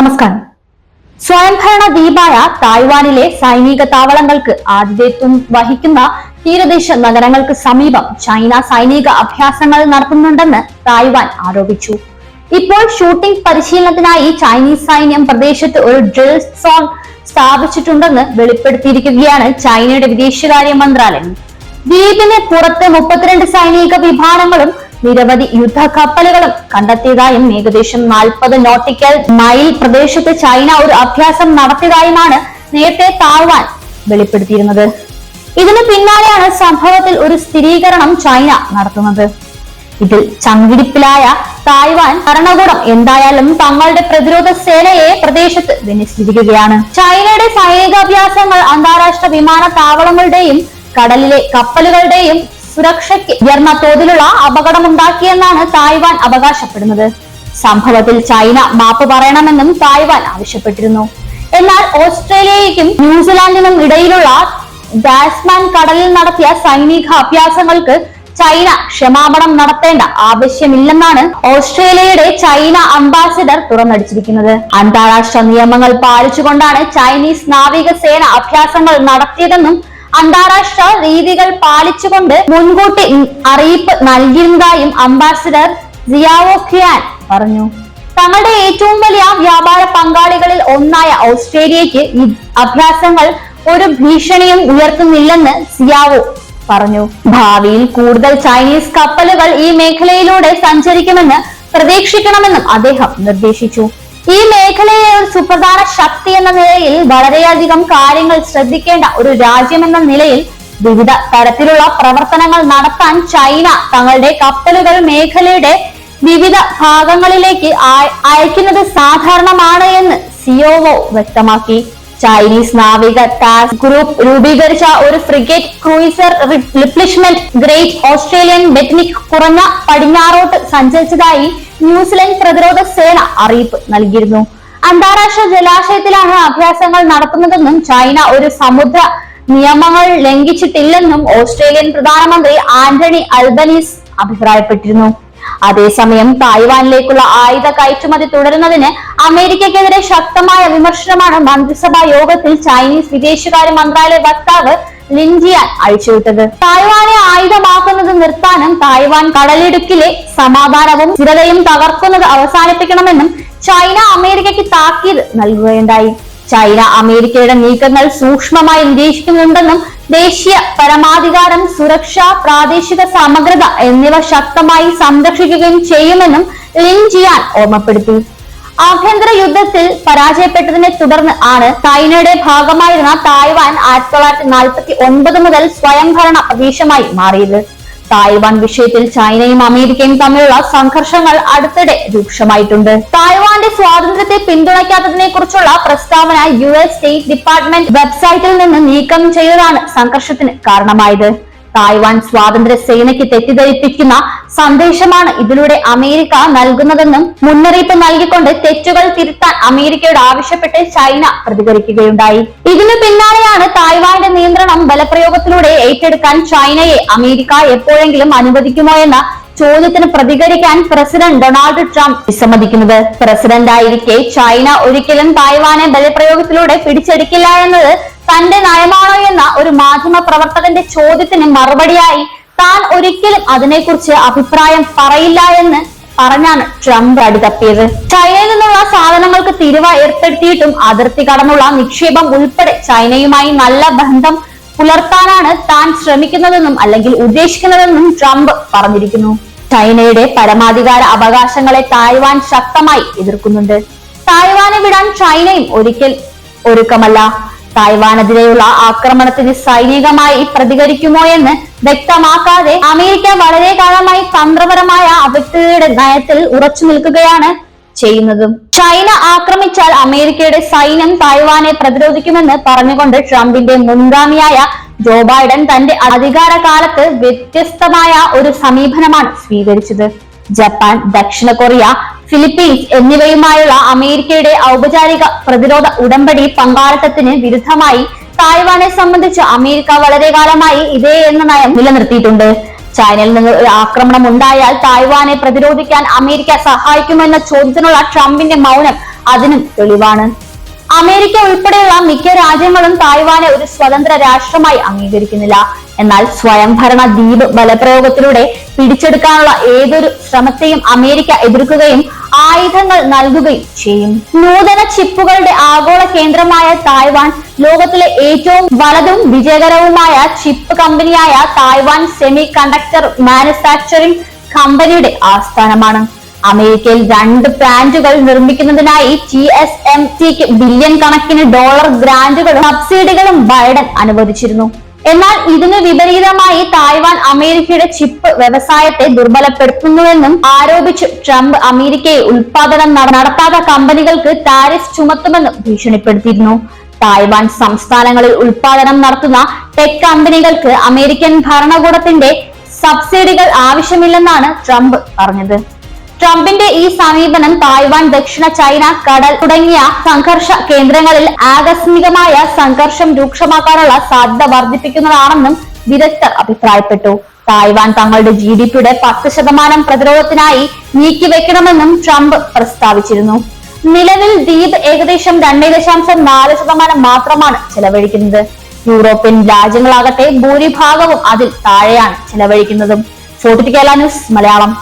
നമസ്കാരം. സ്വയംഭരണ ദ്വീപായ തായ്വാനിലെ സൈനിക താവളങ്ങൾക്ക് ആതിഥേയത്വം വഹിക്കുന്ന തീരദേശ നഗരങ്ങൾക്ക് സമീപം ചൈന സൈനിക അഭ്യാസങ്ങൾ നടത്തുന്നുണ്ടെന്ന് തായ്വാൻ ആരോപിച്ചു. ഇപ്പോൾ ഷൂട്ടിംഗ് പരിശീലനത്തിനായി ചൈനീസ് സൈന്യം പ്രദേശത്ത് ഒരു ഡ്രിൽ സോൺ സ്ഥാപിച്ചിട്ടുണ്ടെന്ന് വെളിപ്പെടുത്തിയിരിക്കുകയാണ് ചൈനയുടെ വിദേശകാര്യ മന്ത്രാലയം. ദ്വീപിന് പുറത്ത് മുപ്പത്തിരണ്ട് സൈനിക വിമാനങ്ങളും നിരവധി യുദ്ധക്കപ്പലുകളും കണ്ടെത്തിയതായും ഏകദേശം നാൽപ്പത് നോട്ടിക്കൽ മൈൽ പ്രദേശത്ത് ചൈന ഒരു അഭ്യാസം നടത്തിയതായുമാണ് നേരത്തെ താഴ്വാൻ വെളിപ്പെടുത്തിയിരുന്നത്. ഇതിന് പിന്നാലെയാണ് സംഭവത്തിൽ ഒരു സ്ഥിരീകരണം ചൈന നടത്തുന്നത്. ഇതിൽ ചങ്കിടിപ്പിലായ തായ്വാൻ ഭരണകൂടം എന്തായാലും തങ്ങളുടെ പ്രതിരോധ സേനയെ പ്രദേശത്ത് വിന്യസിച്ചിരിക്കുകയാണ്. ചൈനയുടെ സൈനികാഭ്യാസങ്ങൾ അന്താരാഷ്ട്ര വിമാനത്താവളങ്ങളുടെയും കടലിലെ കപ്പലുകളുടെയും സുരക്ഷയ്ക്ക് ഉയർന്ന തോതിലുള്ള അപകടമുണ്ടാക്കിയെന്നാണ് തായ്വാൻ അവകാശപ്പെടുന്നത്. സംഭവത്തിൽ ചൈന മാപ്പ് പറയണമെന്നും തായ്വാൻ ആവശ്യപ്പെട്ടിരുന്നു. എന്നാൽ ഓസ്ട്രേലിയയ്ക്കും ന്യൂസിലാൻഡിനും ഇടയിലുള്ള ഡാസ്മാൻ കടലിൽ നടത്തിയ സൈനിക അഭ്യാസങ്ങൾക്ക് ചൈന ക്ഷമാപണം നടത്തേണ്ട ആവശ്യമില്ലെന്നാണ് ഓസ്ട്രേലിയയുടെ ചൈന അംബാസിഡർ തുറന്നടിച്ചിരിക്കുന്നത്. അന്താരാഷ്ട്ര നിയമങ്ങൾ പാലിച്ചുകൊണ്ടാണ് ചൈനീസ് നാവികസേന അഭ്യാസങ്ങൾ നടത്തിയതെന്നും അന്താരാഷ്ട്ര രീതികൾ പാലിച്ചുകൊണ്ട് മുൻകൂട്ടി അറിയിപ്പ് നൽകിയിരുന്നതായും അംബാസിഡർ സിയാവോ ഖിയാൻ പറഞ്ഞു. തങ്ങളുടെ ഏറ്റവും വലിയ വ്യാപാര പങ്കാളികളിൽ ഒന്നായ ഓസ്ട്രേലിയക്ക് ഈ അഭ്യാസങ്ങൾ ഒരു ഭീഷണിയും ഉയർത്തുന്നില്ലെന്ന് സിയാവോ പറഞ്ഞു. ഭാവിയിൽ കൂടുതൽ ചൈനീസ് കപ്പലുകൾ ഈ മേഖലയിലൂടെ സഞ്ചരിക്കുമെന്ന് പ്രതീക്ഷിക്കണമെന്നും അദ്ദേഹം നിർദ്ദേശിച്ചു. ഈ മേഖലയെ ഒരു സുപ്രധാന ശക്തി എന്ന നിലയിൽ വളരെയധികം കാര്യങ്ങൾ ശ്രദ്ധിക്കേണ്ട ഒരു രാജ്യമെന്ന നിലയിൽ വിവിധ തരത്തിലുള്ള പ്രവർത്തനങ്ങൾ നടത്താൻ ചൈന തങ്ങളുടെ കപ്പലുകൾ മേഖലയുടെ വിവിധ ഭാഗങ്ങളിലേക്ക് അയക്കുന്നത് സാധാരണമാണ് എന്ന് സിയോവോ വ്യക്തമാക്കി. ചൈനീസ് നാവിക ടാസ്ക് ഗ്രൂപ്പ് രൂപീകരിച്ച ഒരു frigate cruiser replenishment Great Australian ബെറ്റ്നിക് കുറഞ്ഞ പടിഞ്ഞാറോട്ട് സഞ്ചരിച്ചതായി ന്യൂസിലൻഡ് പ്രതിരോധ സേന അറിയിപ്പ് നൽകിയിരുന്നു. അന്താരാഷ്ട്ര ജലാശയത്തിലാണ് അഭ്യാസങ്ങൾ നടത്തുന്നതെന്നും ചൈന ഒരു സമുദ്ര നിയമങ്ങൾ ലംഘിച്ചിട്ടില്ലെന്നും ഓസ്ട്രേലിയൻ പ്രധാനമന്ത്രി ആന്റണി അൽബനീസ് അഭിപ്രായപ്പെട്ടിരുന്നു. അതേസമയം തായ്വാനിലേക്കുള്ള ആയുധ കയറ്റുമതി തുടരുന്നതിന് അമേരിക്കക്കെതിരെ ശക്തമായ വിമർശനമാണ് മന്ത്രിസഭാ യോഗത്തിൽ ചൈനീസ് വിദേശകാര്യ മന്ത്രാലയ വക്താവ് ലിൻജിയാൻ അഴിച്ചുവിട്ടത്. തായ്വാനെ ആയുധമാക്കുന്നത് നിർത്താനും തായ്വാൻ കടലിടുക്കിലെ സമാധാനവും സ്ഥിരതയും തകർക്കുന്നത് അവസാനിപ്പിക്കണമെന്നും ചൈന അമേരിക്കയ്ക്ക് താക്കീത് നൽകുകയുണ്ടായി. ചൈന അമേരിക്കയുടെ നീക്കങ്ങൾ സൂക്ഷ്മമായി നിരീക്ഷിക്കുന്നുണ്ടെന്നും ദേശീയ പരമാധികാരം സുരക്ഷ പ്രാദേശിക സമഗ്രത എന്നിവ ശക്തമായി സംരക്ഷിക്കുകയും ചെയ്യുമെന്നും ലിൻ ജിയാൻ ഓർമ്മപ്പെടുത്തി. ആഭ്യന്തര യുദ്ധത്തിൽ പരാജയപ്പെട്ടതിനെ തുടർന്ന് ആണ് ചൈനയുടെ ഭാഗമായിരുന്ന തായ്വാൻ ആയിരത്തി തൊള്ളായിരത്തി നാൽപ്പത്തി ഒൻപത് മുതൽ സ്വയംഭരണ പ്രദേശമായി മാറിയത്. തായ്വാൻ വിഷയത്തിൽ ചൈനയും അമേരിക്കയും തമ്മിലുള്ള സംഘർഷങ്ങൾ അടുത്തിടെ രൂക്ഷമായിട്ടുണ്ട്. തായ്വാന്റെ സ്വാതന്ത്ര്യത്തെ പിന്തുണയ്ക്കാത്തതിനെ കുറിച്ചുള്ള പ്രസ്താവന യു എസ് സ്റ്റേറ്റ് ഡിപ്പാർട്ട്മെന്റ് വെബ്സൈറ്റിൽ നിന്ന് നീക്കം ചെയ്തതാണ് സംഘർഷത്തിന് കാരണമായത്. തായ്വാൻ സ്വാതന്ത്ര്യ സേനയ്ക്ക് തെറ്റിദ്ധരിപ്പിക്കുന്ന സന്ദേശമാണ് ഇതിലൂടെ അമേരിക്ക നൽകുന്നതെന്നും മുന്നറിയിപ്പ് നൽകിക്കൊണ്ട് തെറ്റുകൾ തിരുത്താൻ അമേരിക്കയോട് ആവശ്യപ്പെട്ട് ചൈന പ്രതികരിക്കുകയുണ്ടായി. ഇതിനു പിന്നാലെയാണ് തായ്വാന്റെ നിയന്ത്രണം ബലപ്രയോഗത്തിലൂടെ ഏറ്റെടുക്കാൻ ചൈനയെ അമേരിക്ക എപ്പോഴെങ്കിലും അനുവദിക്കുമോ എന്ന ചോദ്യത്തിന് പ്രതികരിക്കാൻ പ്രസിഡന്റ് ഡൊണാൾഡ് ട്രംപ് വിസമ്മതിക്കുന്നത്. പ്രസിഡന്റായിരിക്കെ ചൈന ഒരിക്കലും തായ്വാനെ ബലപ്രയോഗത്തിലൂടെ പിടിച്ചെടുക്കില്ല എന്നത് തന്റെ നയമാണോ എന്ന ഒരു മാധ്യമ പ്രവർത്തകന്റെ ചോദ്യത്തിന് മറുപടിയായി താൻ ഒരിക്കലും അതിനെക്കുറിച്ച് അഭിപ്രായം പറയില്ല എന്ന് പറഞ്ഞാണ് ട്രംപ് അടിതപ്പിയത്. ചൈനയിൽ നിന്നുള്ള സാധനങ്ങൾക്ക് തിരുവ ഏർപ്പെടുത്തിയിട്ടും അതിർത്തി കടന്നുള്ള നിക്ഷേപം ഉൾപ്പെടെ ചൈനയുമായി നല്ല ബന്ധം പുലർത്താനാണ് താൻ ശ്രമിക്കുന്നതെന്നും അല്ലെങ്കിൽ ഉദ്ദേശിക്കുന്നതെന്നും ട്രംപ് പറഞ്ഞിരിക്കുന്നു. ചൈനയുടെ പരമാധികാര അവകാശങ്ങളെ തായ്വാൻ ശക്തമായി എതിർക്കുന്നുണ്ട്. തായ്വാനെ വിടാൻ ചൈനയും ഒരിക്കൽ ഒരുക്കമല്ല. തായ്വാനെതിരെയുള്ള ആക്രമണത്തിന് സൈനികമായി പ്രതികരിക്കുമോ എന്ന് വ്യക്തമാക്കാതെ അമേരിക്ക വളരെ കാലമായി തന്ത്രപരമായ അവ്യക്തതയുടെ നയത്തിൽ ഉറച്ചു നിൽക്കുകയാണ് ചെയ്യുന്നതും. ചൈന ആക്രമിച്ചാൽ അമേരിക്കയുടെ സൈന്യം തായ്വാനെ പ്രതിരോധിക്കുമെന്ന് പറഞ്ഞുകൊണ്ട് ട്രംപിന്റെ മുൻഗാമിയായ ജോ ബൈഡൻ തന്റെ അധികാര കാലത്ത് വ്യത്യസ്തമായ ഒരു സമീപനമാണ് സ്വീകരിച്ചത്. ജപ്പാൻ ദക്ഷിണ കൊറിയ ഫിലിപ്പീൻസ് എന്നിവയുമായുള്ള അമേരിക്കയുടെ ഔപചാരിക പ്രതിരോധ ഉടമ്പടി പങ്കാളിത്തത്തിന് വിരുദ്ധമായി തായ്വാനെ സംബന്ധിച്ച് അമേരിക്ക വളരെ കാലമായി ഇതേ എന്ന നയം നിലനിർത്തിയിട്ടുണ്ട്. ചൈനയിൽ നിന്ന് ഒരു ആക്രമണം ഉണ്ടായാൽ തായ്വാനെ പ്രതിരോധിക്കാൻ അമേരിക്ക സഹായിക്കുമെന്ന ചോദ്യത്തിനുള്ള ട്രംപിന്റെ മൗനം അതിനും തെളിവാണ്. അമേരിക്ക ഉൾപ്പെടെയുള്ള മിക്ക രാജ്യങ്ങളും തായ്വാനെ ഒരു സ്വതന്ത്ര രാഷ്ട്രമായി അംഗീകരിക്കുന്നില്ല. എന്നാൽ സ്വയംഭരണ ദ്വീപ് ബലപ്രയോഗത്തിലൂടെ പിടിച്ചെടുക്കാനുള്ള ഏതൊരു ശ്രമത്തെയും അമേരിക്ക എതിർക്കുകയും ആയുധങ്ങൾ നൽകുകയും ചെയ്യും. നൂതന ചിപ്പുകളുടെ ആഗോള കേന്ദ്രമായ തായ്വാൻ ലോകത്തിലെ ഏറ്റവും വലതും വിജയകരവുമായ ചിപ്പ് കമ്പനിയായ തായ്വാൻ സെമി കണ്ടക്ടർ മാനുഫാക്ചറിംഗ് കമ്പനിയുടെ ആസ്ഥാനമാണ്. അമേരിക്കയിൽ രണ്ട് പ്ലാന്റുകൾ നിർമ്മിക്കുന്നതിനായി ടി എസ് എം സിക്ക് ബില്യൺ കണക്കിന് ഡോളർ ഗ്രാന്റുകളും സബ്സിഡികളും ബൈഡൻ അനുവദിച്ചിരുന്നു. എന്നാൽ ഇതിന് വിപരീതമായി തായ്വാൻ അമേരിക്കയുടെ ചിപ്പ് വ്യവസായത്തെ ദുർബലപ്പെടുത്തുന്നുവെന്നും ആരോപിച്ച് ട്രംപ് അമേരിക്കയെ ഉൽപാദനം നട- നടത്താത്ത കമ്പനികൾക്ക് താരിഫ് ചുമത്തുമെന്നും ഭീഷണിപ്പെടുത്തിയിരുന്നു. തായ്വാൻ സംസ്ഥാനങ്ങളിൽ ഉൽപാദനം നടത്തുന്ന ടെക് കമ്പനികൾക്ക് അമേരിക്കൻ ഭരണകൂടത്തിന്റെ സബ്സിഡികൾ ആവശ്യമില്ലെന്നാണ് ട്രംപ് പറഞ്ഞത്. ട്രംപിന്റെ ഈ സമീപനം തായ്വാൻ ദക്ഷിണ ചൈന കടൽ തുടങ്ങിയ സംഘർഷ കേന്ദ്രങ്ങളിൽ ആകസ്മികമായ സംഘർഷം രൂക്ഷമാക്കാനുള്ള സാധ്യത വർദ്ധിപ്പിക്കുന്നതാണെന്നും വിദഗ്ധർ അഭിപ്രായപ്പെട്ടു. തായ്വാൻ തങ്ങളുടെ ജി ഡി പിയുടെ പത്ത് ശതമാനം പ്രതിരോധത്തിനായി നീക്കിവെക്കണമെന്നും ട്രംപ് പ്രസ്താവിച്ചിരുന്നു. നിലവിൽ ദ്വീപ് ഏകദേശം രണ്ടേ ദശാംശം നാല് ശതമാനം മാത്രമാണ് ചെലവഴിക്കുന്നത്. യൂറോപ്യൻ രാജ്യങ്ങളാകട്ടെ ഭൂരിഭാഗവും അതിൽ താഴെയാണ് ചെലവഴിക്കുന്നതും. ഫോർട്ടിഫിക്കേല ന്യൂസ് മലയാളം.